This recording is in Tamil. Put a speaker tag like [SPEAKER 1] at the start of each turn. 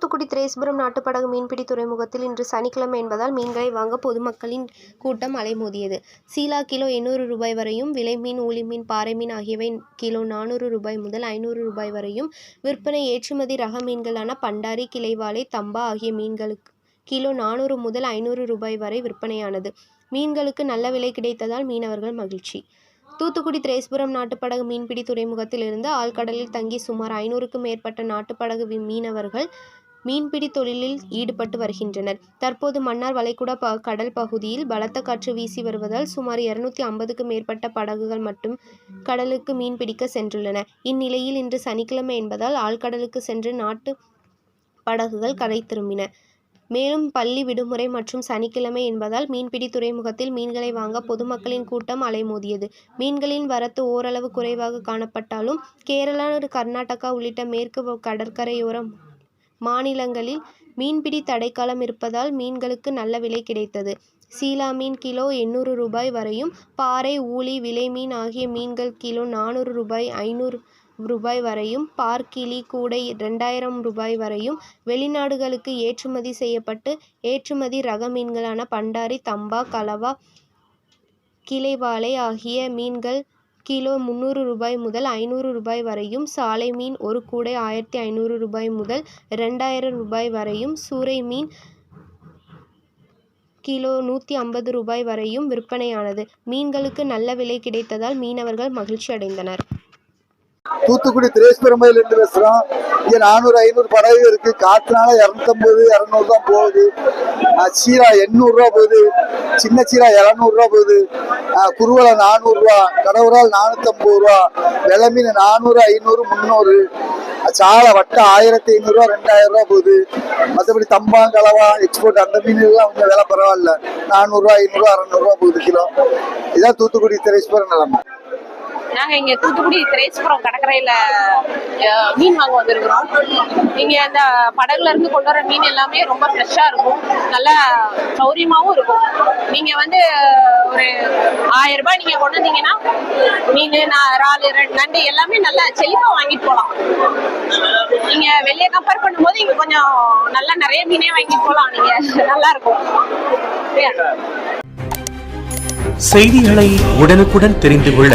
[SPEAKER 1] தூத்துக்குடி திரேஸ்புரம் நாட்டுப்படகு மீன்பிடி துறைமுகத்தில் இன்று சனிக்கிழமை என்பதால் மீன்களை வாங்க பொதுமக்களின் கூட்டம் அலைமோதியது. சீலா கிலோ எண்ணூறு ரூபாய் வரையும், விலை மீன், ஊளி மீன், பாறை மீன் ஆகியவை கிலோ நானூறு ரூபாய் முதல் ஐநூறு ரூபாய் வரையும் விற்பனை ஏற்றுமதி ரக மீன்களான பண்டாரி, கிளைவாலை, தம்பா ஆகிய மீன்களுக்கு கிலோ நானூறு முதல் ஐநூறு ரூபாய் வரை விற்பனையானது. மீன்களுக்கு நல்ல விலை கிடைத்ததால் மீனவர்கள் மகிழ்ச்சி. தூத்துக்குடி திரேஸ்புரம் நாட்டுப்படகு மீன்பிடி துறைமுகத்தில் இருந்து ஆழ்கடலில் தங்கி சுமார் ஐநூறுக்கும் மேற்பட்ட நாட்டுப்படகு மீனவர்கள் மீன்பிடி தொழிலில் ஈடுபட்டு வருகின்றனர். தற்போது மன்னார் வளைகுடா கடல் பகுதியில் பலத்த காற்று வீசி வருவதால் சுமார் இருநூத்தி ஐம்பதுக்கும் மேற்பட்ட படகுகள் மட்டும் கடலுக்கு மீன்பிடிக்க சென்றுள்ளன. இந்நிலையில் இன்று சனிக்கிழமை என்பதால் ஆழ்கடலுக்கு சென்ற நாட்டு படகுகள் கரை திரும்பின. மேலும் பள்ளி விடுமுறை மற்றும் சனிக்கிழமை என்பதால் மீன்பிடி துறைமுகத்தில் மீன்களை வாங்க பொதுமக்களின் கூட்டம் அலைமோதியது. மீன்களின் வரத்து ஓரளவு குறைவாக காணப்பட்டாலும் கேரளா, கர்நாடகா உள்ளிட்ட மேற்கு கடற்கரையோரம் மாநிலங்களில் மீன்பிடி தடைக்காலம் இருப்பதால் மீன்களுக்கு நல்ல விலை கிடைத்தது. சீலா மீன் கிலோ எண்ணூறு ரூபாய் வரையும், பாறை, ஊளி, விலை மீன் ஆகிய மீன்கள் கிலோ நானூறு ரூபாய், ஐநூறு ரூபாய் வரையும், பார்க்கிலி, கூடை இரண்டாயிரம் ரூபாய் வரையும் வெளிநாடுகளுக்கு ஏற்றுமதி செய்யப்பட்டு ஏற்றுமதி ரக மீன்களான பண்டாரி, தம்பா, கலவா, கிளைவாலை ஆகிய மீன்கள் கிலோ முந்நூறு ரூபாய் முதல் ஐநூறு ரூபாய் வரையும், சாலை மீன் ஒரு கூடை ஆயிரத்தி ஐநூறு ரூபாய் முதல் ரெண்டாயிரம் ரூபாய் வரையும், சூரை மீன் கிலோ நூற்றி ஐம்பது ரூபாய் வரையும் விற்பனையானது. மீன்களுக்கு நல்ல விலை கிடைத்ததால் மீனவர்கள் மகிழ்ச்சி அடைந்தனர்.
[SPEAKER 2] தூத்துக்குடி திரேஸ்பெருமையில இருந்து இங்கே நானூறு ஐநூறு படகு இருக்கு. காத்துனால இரநூத்தம்பது இரநூறு தான் போகுது. சீரா எண்ணூறுரூவா போகுது. சின்ன சீரா இரநூறுவா போகுது. குருவலை நானூறுரூவா கடவுரால் நானூற்றம்பது ரூபா வெள்ளை மீன் நானூறு ஐநூறு முந்நூறு சாலை வட்ட ஆயிரத்தி ஐநூறுரூவா ரெண்டாயிரம் ரூபா போகுது. மற்றபடி தம்பாங்கலவா எக்ஸ்போர்ட் அந்த மீன் எல்லாம் கொஞ்சம் விலை பரவாயில்ல. நானூறுரூவா ஐநூறுரூவா ஐநூறு போகுது கிலோ. இதான் தூத்துக்குடி திரைஸ்வரன் நிலைமை.
[SPEAKER 3] நாங்க இங்க தூத்துக்குடி திரேஸ்புரம் கடற்கரையில மீன் வாங்க வந்திருக்கிறோம். இங்க அந்த படகுல இருந்து கொண்டு வர மீன் எல்லாமே ரொம்ப ஃப்ரெஷ்ஷா இருக்கும். நல்லா சௌரியமாவும் இருக்கும். நீங்க வந்து ஒரு ஆயிரம் ரூபாய் நீங்க கொண்டு வந்தீங்கன்னா மீன் இறால் இறாலு ரெண்டு நண்டு எல்லாமே நல்லா செழிப்பா வாங்கிட்டு போலாம். நீங்க வெளியே கம்பேர் பண்ணும்போது இங்க கொஞ்சம் நல்லா நிறைய மீனே வாங்கிட்டு போலாம். நீங்க நல்லா இருக்கும்.
[SPEAKER 4] செய்திகளை உடனுக்குடன் தெரிந்து கொள்ள